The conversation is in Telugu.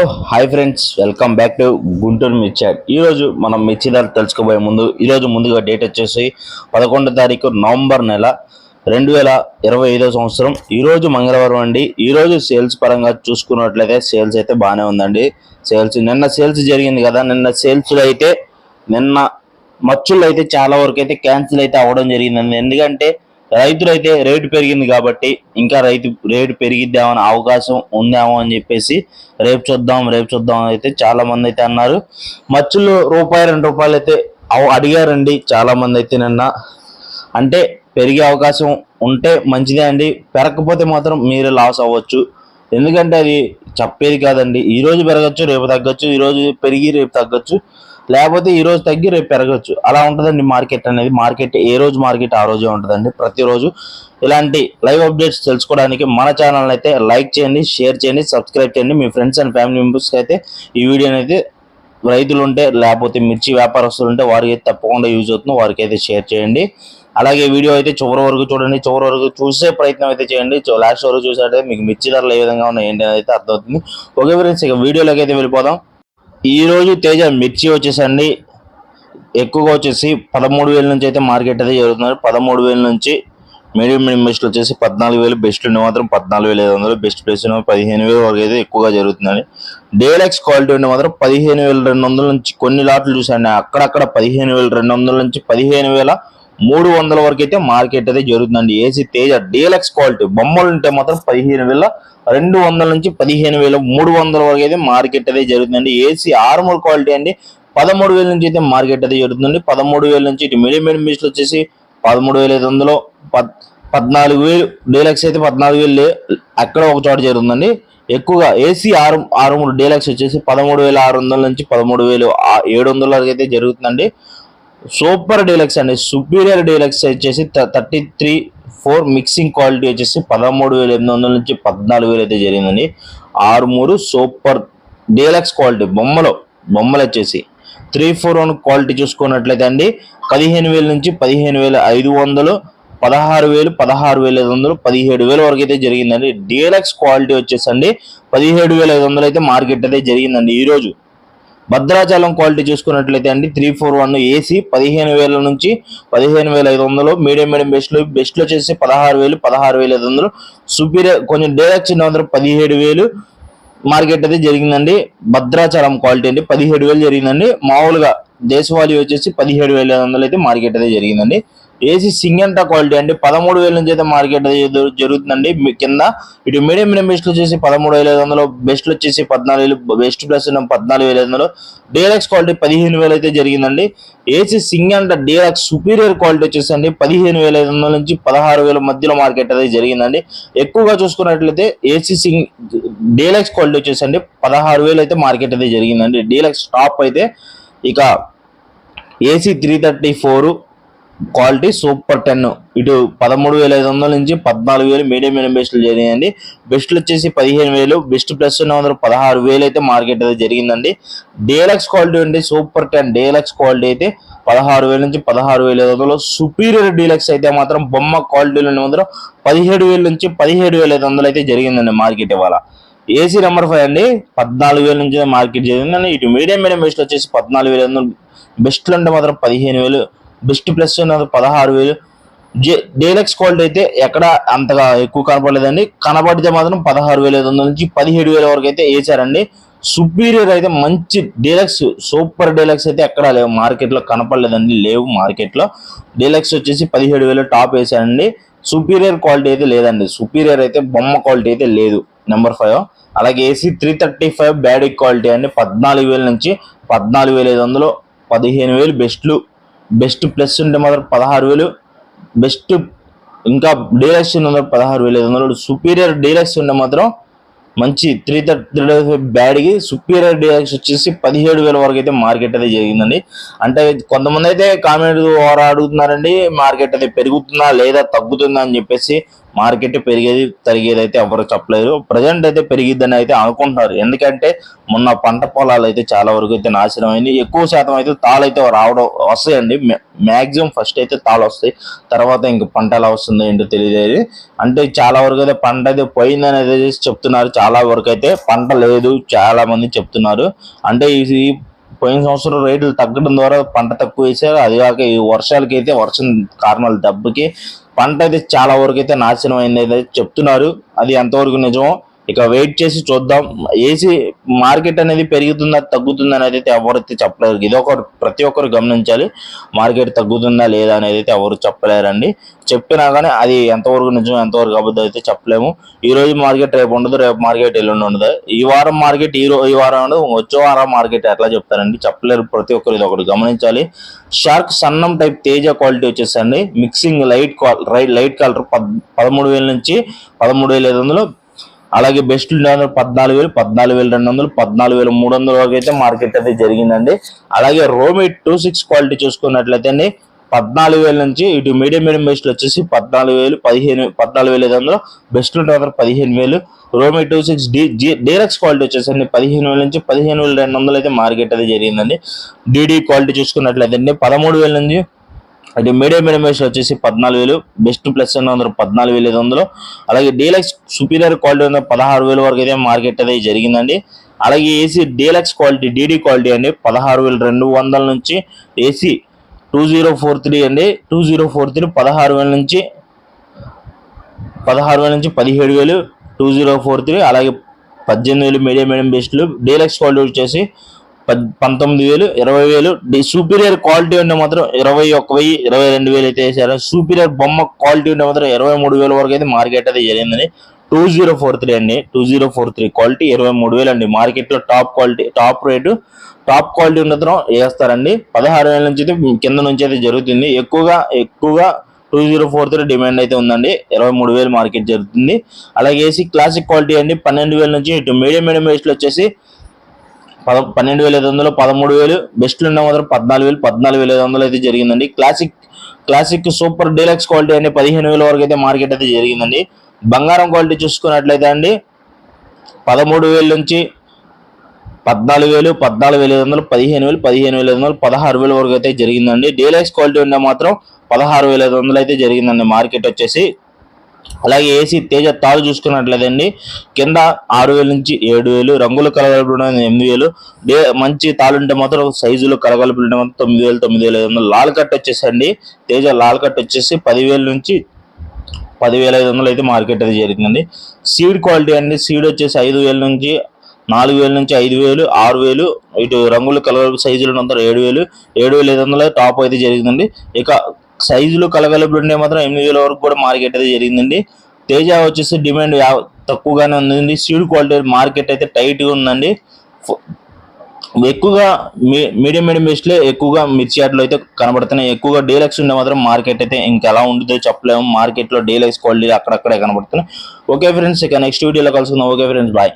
Hi friends welcome back to Guntur మిర్చాడ్ ఈరోజు మనం మిర్చిదారు తెలుసుకోబోయే ముందు ఈరోజు ముందుగా డేట్ వచ్చేసి పదకొండో తారీఖు నవంబర్ నెల రెండు వేల ఇరవై ఐదో సంవత్సరం. ఈరోజు మంగళవారం అండి. ఈరోజు సేల్స్ పరంగా చూసుకున్నట్లయితే సేల్స్ అయితే బాగానే ఉందండి. సేల్స్ నిన్న సేల్స్ జరిగింది కదా నిన్న సేల్స్లో అయితే నిన్న మచ్చులు అయితే చాలా వరకు అయితే క్యాన్సిల్ అయితే అవ్వడం జరిగిందండి. ఎందుకంటే రైతులు అయితే రేటు పెరిగింది కాబట్టి ఇంకా రైతు రేటు పెరిగిద్దామని అవకాశం ఉందేమో అని చెప్పేసి రేపు చూద్దాం రేపు చూద్దాం అయితే చాలా మంది అయితే అన్నారు. మచ్చులు రూపాయి రెండు రూపాయలు అయితే అడిగారండి చాలా మంది అయితే నిన్న. అంటే పెరిగే అవకాశం ఉంటే మంచిదే అండి. పెరగకపోతే మాత్రం మీరు లాస్ అవ్వచ్చు. ఎందుకంటే అది చెప్పేది కాదండి. ఈరోజు పెరగచ్చు రేపు తగ్గచ్చు ఈరోజు పెరిగి రేపు తగ్గచ్చు. లేకపోతే ఈ రోజు తగ్గి రేపు పెరగచ్చు. అలా ఉంటుందండి మార్కెట్ అనేది. మార్కెట్ ఏ రోజు మార్కెట్ ఆ రోజే ఉంటుందండి. ప్రతిరోజు ఇలాంటి లైవ్ అప్డేట్స్ తెలుసుకోవడానికి మన ఛానల్ అయితే లైక్ చేయండి షేర్ చేయండి సబ్స్క్రైబ్ చేయండి. మీ ఫ్రెండ్స్ అండ్ ఫ్యామిలీ మెంబర్స్కి అయితే ఈ వీడియోని అయితే రైతులు ఉంటే లేకపోతే మిర్చి వ్యాపారస్తులు ఉంటే వారికి అయితే తప్పకుండా యూజ్ అవుతుంది వారికి అయితే షేర్ చేయండి. అలాగే వీడియో అయితే చివరి వరకు చూడండి. చివరి వరకు చూసే ప్రయత్నం అయితే చేయండి. లాస్ట్ వరకు చూసారంటే మీకు మిర్చి ధరలు ఏ విధంగా ఉన్నాయి ఏంటి అనేది అయితే అర్థమవుతుంది. ఓకే ఫ్రెండ్స్ ఇక వీడియోలోకి అయితే వెళ్ళిపోదాం. ఈరోజు తేజ మిర్చి వచ్చేసండి. ఎక్కువగా వచ్చేసి పదమూడు వేల నుంచి అయితే మార్కెట్ అయితే జరుగుతున్నారు. పదమూడు వేల నుంచి మీడియం మీడియం బెస్ట్ వచ్చేసి పద్నాలుగు వేలు బెస్ట్ ఉండే మాత్రం పద్నాలుగు వేల ఐదు వందలు బెస్ట్ ప్లేస్ ఉన్న పదిహేను వేలు వరకు అయితే ఎక్కువగా జరుగుతుందండి. డేలక్స్ క్వాలిటీ ఉండే మాత్రం పదిహేను వేల రెండు వందల నుంచి కొన్ని లాట్లు చూసాండి. అక్కడక్కడ పదిహేను వేల రెండు వందల నుంచి పదిహేను వేల మూడు వందల వరకు అయితే మార్కెట్ అయితే జరుగుతుందండి. AC Teja deluxe quality. బొమ్మలు ఉంటే మాత్రం పదిహేను వేల రెండు వందల నుంచి పదిహేను వేల మూడు వందల వరకు అయితే మార్కెట్ అయితే జరుగుతుందండి. ఏసీ ఆర్మూర్ క్వాలిటీ అండి. పదమూడు వేల నుంచి అయితే మార్కెట్ అయితే జరుగుతుంది పదమూడు వేల నుంచి ఇటు మీడియం మీడియం బీచ్లు వచ్చేసి పదమూడు వేల ఐదు వందలు పద్ పద్నాలుగు వేలు డీలక్స్ అయితే పద్నాలుగు వేలు అక్కడ ఒక చోట జరుగుతుందండి. ఎక్కువగా ఏసీ ఆరు ఆరు మూడు డీలక్స్ వచ్చేసి పదమూడు వేల ఆరు వందల నుంచి పదమూడు వేలు ఏడు వందల వరకు అయితే జరుగుతుందండి. సూపర్ డీలక్స్ అండి. సుపీరియర్ డీలక్స్ వచ్చేసి thirty three four mixing quality వచ్చేసి పదమూడు వేల ఎనిమిది వందల నుంచి పద్నాలుగు వేలు అయితే జరిగిందండి. ఆరు మూడు సూపర్ డీలక్స్ క్వాలిటీ బొమ్మలు బొమ్మలు వచ్చేసి త్రీ ఫోర్ వన్ క్వాలిటీ చూసుకున్నట్లయితే అండి పదిహేను వేల నుంచి పదిహేను వేల ఐదు వందలు పదహారు వేలు పదహారు వేల ఐదు వందలు పదిహేడు వేల వరకు అయితే జరిగిందండి. డీలక్స్ క్వాలిటీ వచ్చేసండి పదిహేడు వేల ఐదు వందలు అయితే మార్కెట్ అయితే జరిగిందండి. ఈరోజు భద్రాచలం క్వాలిటీ చూసుకున్నట్లయితే అండి త్రీ ఫోర్ వన్ ఏసీ పదిహేను వేల నుంచి పదిహేను వేల ఐదు వందలు మీడియం మీడియం బెస్ట్లో బెస్ట్లో వచ్చేసి పదహారు వేలు పదహారు వేల ఐదు వందలు. సుపీరియర్ కొంచెం డైరెక్ట్ చిన్న వందలు పదిహేడు వేలు మార్కెట్ అయితే జరిగిందండి. భద్రాచలం క్వాలిటీ అండి పదిహేడు వేలు జరిగిందండి. మామూలుగా దేశవాళీ వచ్చేసి పదిహేడు వేల ఐదు వందలు అయితే మార్కెట్ అయితే జరిగిందండి. ఏసీ సింగంటా క్వాలిటీ అండి? పదమూడు వేల నుంచి అయితే మార్కెట్ జరుగుతుందండి. మీ కింద ఇటు మీడియం మీడియం బెస్ట్లు వచ్చేసి పదమూడు వేల ఐదు వందలు బెస్ట్లు వచ్చేసి పద్నాలుగు వేలు బెస్ట్ ప్లస్ పద్నాలుగు వేల ఐదు వందలు. డీలక్స్ క్వాలిటీ పదిహేను వేలు అయితే జరిగిందండి. ఏసీ సింగంట డీలక్స్ సుపీరియర్ క్వాలిటీ వచ్చేసండి పదిహేను వేల ఐదు వందల నుంచి పదహారు వేల మధ్యలో మార్కెట్ అయితే జరిగిందండి. ఎక్కువగా చూసుకున్నట్లయితే ఏసీ సింగ్ డీలక్స్ క్వాలిటీ వచ్చేసండి పదహారు వేలు అయితే మార్కెట్ అయితే జరిగిందండి. డీలక్స్ టాప్ అయితే ఇక AC three thirty four quality super ten. ఇటు పదమూడు వేల ఐదు వందల నుంచి పద్నాలుగు వేలు మీడియం మీడియం బెస్ట్లు జరిగిందండి బెస్ట్లు వచ్చేసి పదిహేను వేలు బెస్ట్ ప్లస్ ఉన్న వందలు పదహారు వేలు అయితే మార్కెట్ అయితే జరిగిందండి. డేలక్స్ క్వాలిటీ అండి సూపర్ టెన్ డేలక్స్ క్వాలిటీ అయితే పదహారు వేల నుంచి పదహారు వేల ఐదు వందలు. సుపీరియర్ డీలక్స్ అయితే మాత్రం బొమ్మ క్వాలిటీలో మాత్రం పదిహేడు వేల నుంచి పదిహేడు వేల ఐదు వందలు అయితే జరిగిందండి మార్కెట్ ఇవాళ. ఏసీ నెంబర్ ఫైవ్ అండి పద్నాలుగు వేల నుంచి మార్కెట్ జరిగిందండి. ఇటు మీడియం మీడియం బెస్ట్ వచ్చేసి పద్నాలుగు వేల వందలు. బెస్ట్లు అంటే మాత్రం పదిహేను వేలు బెస్ట్ ప్లస్ ఉన్నది పదహారు వేలు. జే డీలక్స్ క్వాలిటీ అయితే ఎక్కడ అంతగా ఎక్కువ కనపడలేదండి. కనపడితే మాత్రం పదహారు వేల ఐదు వందల నుంచి పదిహేడు వేల వరకు అయితే వేసారండి. సుపీరియర్ అయితే మంచి డీలక్స్ సూపర్ డీలక్స్ అయితే ఎక్కడ లేవు. మార్కెట్లో కనపడలేదండి లేవు మార్కెట్లో. డీలక్స్ వచ్చేసి పదిహేడు వేలు టాప్ వేసారండి. సుపీరియర్ క్వాలిటీ అయితే లేదండి. సుపీరియర్ అయితే బొమ్మ క్వాలిటీ అయితే లేదు. నెంబర్ ఫైవ్ అలాగే ఏసీ త్రీ థర్టీ ఫైవ్ బ్యాడీ క్వాలిటీ అండి. పద్నాలుగు వేల నుంచి పద్నాలుగు వేల ఐదు వందలు పదిహేను వేలు బెస్ట్లు. బెస్ట్ ప్లస్ ఉంటే మాత్రం పదహారు వేలు. బెస్ట్ ఇంకా డీలక్స్ ఉంటే పదహారు వేల. ఐదు వందలు సుపీరియర్ డీలక్స్ ఉంటే మాత్రం మంచి త్రీ థర్టీ త్రీ బ్యాడ్కి సుపీరియర్ డీలక్స్ వచ్చేసి పదిహేడు వేల వరకు అయితే మార్కెట్ అయితే జరిగిందండి. అంటే కొంతమంది అయితే కామెంట్ ద్వారా అడుగుతున్నారండి మార్కెట్ అయితే పెరుగుతుందా లేదా తగ్గుతుందా అని చెప్పేసి మార్కెట్ పెరిగేది తరిగేది అయితే ఎవరు చెప్పలేరు ప్రజెంట్ అయితే పెరిగిద్దని అయితే అనుకుంటున్నారు. ఎందుకంటే మొన్న పంట పొలాలు అయితే చాలా వరకు అయితే నాశనం అయింది ఎక్కువ శాతం అయితే తాళైతే అయితే రావడం వస్తాయండి. మ్యాక్సిమం ఫస్ట్ అయితే తాళ్ళు వస్తాయి. తర్వాత ఇంక పంట ఎలా వస్తుందో ఏంటో తెలియదు అంటే చాలా వరకు అయితే పంట అయితే పోయిందని అయితే చెప్తున్నారు. చాలా వరకు అయితే పంట లేదు. చాలా మంది చెప్తున్నారు. అంటే ఈ పోయిన సంవత్సరం రేట్లు తగ్గడం ద్వారా పంట తక్కువ వేసారు. అది కాక ఈ వర్షాలకి అయితే వర్షం కారణాలు దెబ్బకి పంట అయితే చాలా వరకు అయితే నాశనం అయింది అయితే చెప్తున్నారు. అది ఎంతవరకు నిజమో ఇక వెయిట్ చేసి చూద్దాం. ఏసీ మార్కెట్ అనేది పెరుగుతుందా తగ్గుతుందా అనేది అయితే ఎవరైతే చెప్పలేరు. ఇది ఒకరు ప్రతి ఒక్కరు గమనించాలి. మార్కెట్ తగ్గుతుందా లేదా అనేది అయితే ఎవరు చెప్పలేరండి. చెప్పినా కానీ అది ఎంతవరకు నిజం ఎంతవరకు అబద్ధం అయితే చెప్పలేము. ఈ రోజు మార్కెట్ రేపు ఉండదు రేపు మార్కెట్ ఎల్లుండి ఉండదు. ఈ వారం మార్కెట్ ఈ ఈ వారం ఉండదు వచ్చే వారం మార్కెట్ ఎట్లా చెప్తారండి? చెప్పలేరు ప్రతి ఒక్కరు ఇది ఒకటి గమనించాలి. షార్క్ సన్నం టైప్ తేజ క్వాలిటీ వచ్చేసండి మిక్సింగ్ లైట్ కాల్ లైట్ కలర్ పదమూడు వేల నుంచి పదమూడు వేల ఐదు వందలు అలాగే బెస్ట్ వందలు పద్నాలుగు వేలు పద్నాలుగు వేల రెండు వందలు పద్నాలుగు వేల మూడు వందల వరకు అయితే మార్కెట్ అయితే జరిగిందండి. అలాగే రోమి టూ సిక్స్ క్వాలిటీ చూసుకున్నట్లయితే అండి పద్నాలుగు వేల నుంచి ఇటు మీడియం మీడియం బెస్ట్లు వచ్చేసి పద్నాలుగు వేలు పదిహేను పద్నాలుగు వేల ఐదు వందలు బెస్ట్ వందలు పదిహేను వేలు. రోమి two six D G deluxe quality వచ్చేసండి పదిహేను వేల నుంచి పదిహేను వేల రెండు వందలు అయితే మార్కెట్ అయితే జరిగిందండి. డీడీ క్వాలిటీ చూసుకున్నట్లయితే అండి పదమూడు వేల నుంచి అయితే మీడియం మీడియం వచ్చేసి పద్నాలుగు వేలు బెస్ట్ ప్లస్ రెండు వందలు పద్నాలుగు వేల ఐదు వందలు. అలాగే డీలక్స్ సుపీరియర్ క్వాలిటీ ఉన్న పదహారు వేల వరకు అయితే మార్కెట్ అయితే జరిగిందండి. అలాగే AC deluxe quality DD quality అండి. పదహారు వేల రెండు వందల నుంచి AC two zero four three అండి. టూ జీరో ఫోర్ త్రీ పదహారు వేల నుంచి పదహారు వేల నుంచి పదిహేడు వేలు టూ జీరో ఫోర్ త్రీ అలాగే పద్దెనిమిది వేలు మీడియం మీడియం బెస్ట్లు. డీలక్స్ క్వాలిటీ వచ్చేసి పంతొమ్మిది వేలు ఇరవై వేలు. సూపీరియర్ క్వాలిటీ ఉంటే మాత్రం ఇరవై ఒక్క వెయ్యి ఇరవై రెండు వేలు అయితే వేసారు సూపీరియర్ బొమ్మ క్వాలిటీ ఉంటే మాత్రం ఇరవై మూడు వేల వరకు అయితే మార్కెట్ అయితే జరిగిందని టూ జీరో ఫోర్ త్రీ అండి. Two zero four three quality ఇరవై మూడు వేలు అండి. మార్కెట్లో top quality top rate top quality ఉన్నతరం వేస్తారండి. పదహారు వేల నుంచి అయితే కింద నుంచి అయితే జరుగుతుంది. ఎక్కువగా ఎక్కువగా two zero four three demand అయితే ఉందండి. ఇరవై మూడు వేలు మార్కెట్ జరుగుతుంది. అలాగేసి క్లాసిక్ క్వాలిటీ అండి. పన్నెండు వేల నుంచి ఇటు మీడియం మీడియం వేస్ట్లో వచ్చేసి పద పన్నెండు వేల ఐదు వందలు పదమూడు వేలు బెస్ట్లు ఉన్న మాత్రం పద్నాలుగు వేలు పద్నాలుగు వేల ఐదు వందలు అయితే జరిగిందండి. Classic classic super deluxe quality అనే పదిహేను వేల వరకు అయితే మార్కెట్ అయితే జరిగిందండి. బంగారం క్వాలిటీ చూసుకున్నట్లయితే అండి పదమూడు వేల నుంచి పద్నాలుగు వేలు పద్నాలుగు వేల ఐదు వందలు పదిహేను వేలు పదిహేను వేల ఐదు వందలు పదహారు వేల వరకు అయితే జరిగిందండి. డీలక్స్ క్వాలిటీ ఉంటే మాత్రం పదహారు వేల ఐదు వందలు అయితే జరిగిందండి. మార్కెట్ వచ్చేసి అలాగే ఏసీ తేజ తాడు చూసుకున్నట్లయితే కింద ఆరు వేల నుంచి ఏడు వేలు రంగులు కలగలుపు ఎనిమిది వేలు. డే మంచి తాళుంటే మాత్రం సైజులు కలగలుపు ఉంటే మాత్రం తొమ్మిది వేలు తొమ్మిది వేల. ఐదు వందలు లాల్ కట్ వచ్చేసండి తేజ లాల్ కట్ వచ్చేసి పదివేల నుంచి పదివేల ఐదు వందలు అయితే మార్కెట్ అయితే జరిగిందండి. సీడ్ క్వాలిటీ అండి. సీడ్ వచ్చేసి ఐదు వేల నుంచి నాలుగు వేల నుంచి ఐదు వేలు ఆరు వేలు. ఇటు రంగులు కలర్ సైజులు ఉన్నంత ఏడు వేలు ఏడు వేల ఐదు వందలు టాప్ అయితే జరిగిందండి. ఇక సైజులు కలగలుపులు ఉండే మాత్రం ఎనిమిది వేల వరకు కూడా మార్కెట్ అయితే జరిగిందండి. తేజ వచ్చేసి డిమాండ్ తక్కువగానే ఉందండి. సీడ్ క్వాలిటీ మార్కెట్ అయితే టైట్గా ఉందండి. ఎక్కువగా మీ మీడియం మీడియం బేస్ట్లే ఎక్కువగా మిర్చి ఆటలు అయితే కనబడుతున్నాయి. ఎక్కువగా డీలక్స్ ఉండే మాత్రం మార్కెట్ అయితే ఇంకెలా ఉంటుందో చెప్పలేము. మార్కెట్లో డీలక్స్ క్వాలిటీ అక్కడక్కడే కనబడుతున్నాయి. ఓకే ఫ్రెండ్స్ ఇక నెక్స్ట్ వీడియోలో కలుసుకుందాం. Okay friends bye